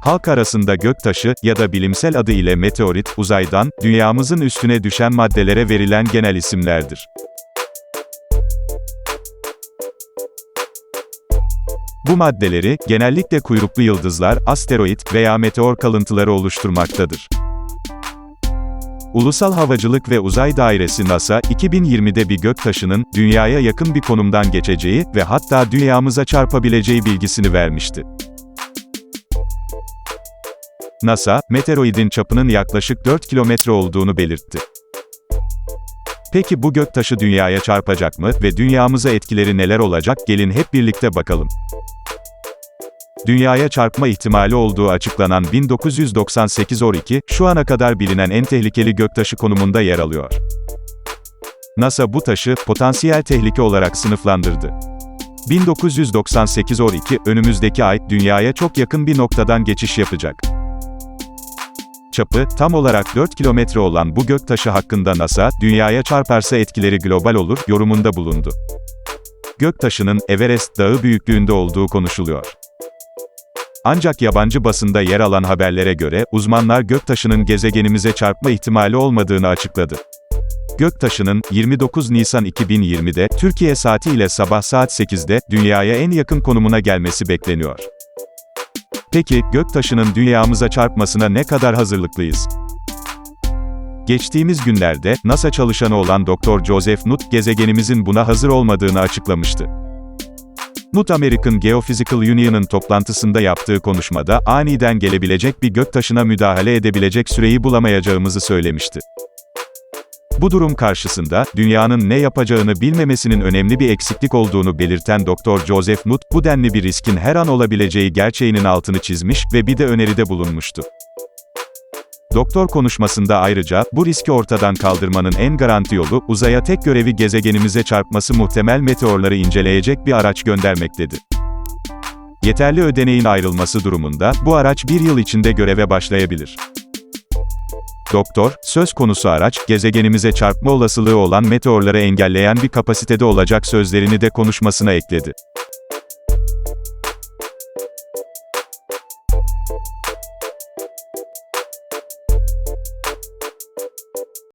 Halk arasında göktaşı ya da bilimsel adı ile meteorit, uzaydan, dünyamızın üstüne düşen maddelere verilen genel isimlerdir. Bu maddeleri, genellikle kuyruklu yıldızlar, asteroid veya meteor kalıntıları oluşturmaktadır. Ulusal Havacılık ve Uzay Dairesi NASA, 2020'de bir göktaşının, dünyaya yakın bir konumdan geçeceği ve hatta dünyamıza çarpabileceği bilgisini vermişti. NASA, meteoroidin çapının yaklaşık 4 kilometre olduğunu belirtti. Peki bu göktaşı dünyaya çarpacak mı ve dünyamıza etkileri neler olacak? Gelin hep birlikte bakalım. Dünyaya çarpma ihtimali olduğu açıklanan 1998 Or-2, şu ana kadar bilinen en tehlikeli göktaşı konumunda yer alıyor. NASA bu taşı, potansiyel tehlike olarak sınıflandırdı. 1998 Or-2, önümüzdeki ay, dünyaya çok yakın bir noktadan geçiş yapacak. Çapı, tam olarak 4 kilometre olan bu göktaşı hakkında NASA, dünyaya çarparsa etkileri global olur, yorumunda bulundu. Göktaşının, Everest Dağı büyüklüğünde olduğu konuşuluyor. Ancak yabancı basında yer alan haberlere göre, uzmanlar göktaşının gezegenimize çarpma ihtimali olmadığını açıkladı. Göktaşının, 29 Nisan 2020'de, Türkiye saati ile sabah saat 8'de, dünyaya en yakın konumuna gelmesi bekleniyor. Peki, göktaşının dünyamıza çarpmasına ne kadar hazırlıklıyız? Geçtiğimiz günlerde, NASA çalışanı olan Dr. Joseph Nutt, gezegenimizin buna hazır olmadığını açıklamıştı. Nutt American Geophysical Union'ın toplantısında yaptığı konuşmada, aniden gelebilecek bir göktaşına müdahale edebilecek süreyi bulamayacağımızı söylemişti. Bu durum karşısında, dünyanın ne yapacağını bilmemesinin önemli bir eksiklik olduğunu belirten Dr. Joseph Nutt, bu denli bir riskin her an olabileceği gerçeğinin altını çizmiş ve bir de öneride bulunmuştu. Doktor konuşmasında ayrıca, bu riski ortadan kaldırmanın en garanti yolu, uzaya tek görevi gezegenimize çarpması muhtemel meteorları inceleyecek bir araç göndermek dedi. Yeterli ödeneğin ayrılması durumunda, bu araç bir yıl içinde göreve başlayabilir. Doktor, söz konusu araç, gezegenimize çarpma olasılığı olan meteorları engelleyen bir kapasitede olacak sözlerini de konuşmasına ekledi.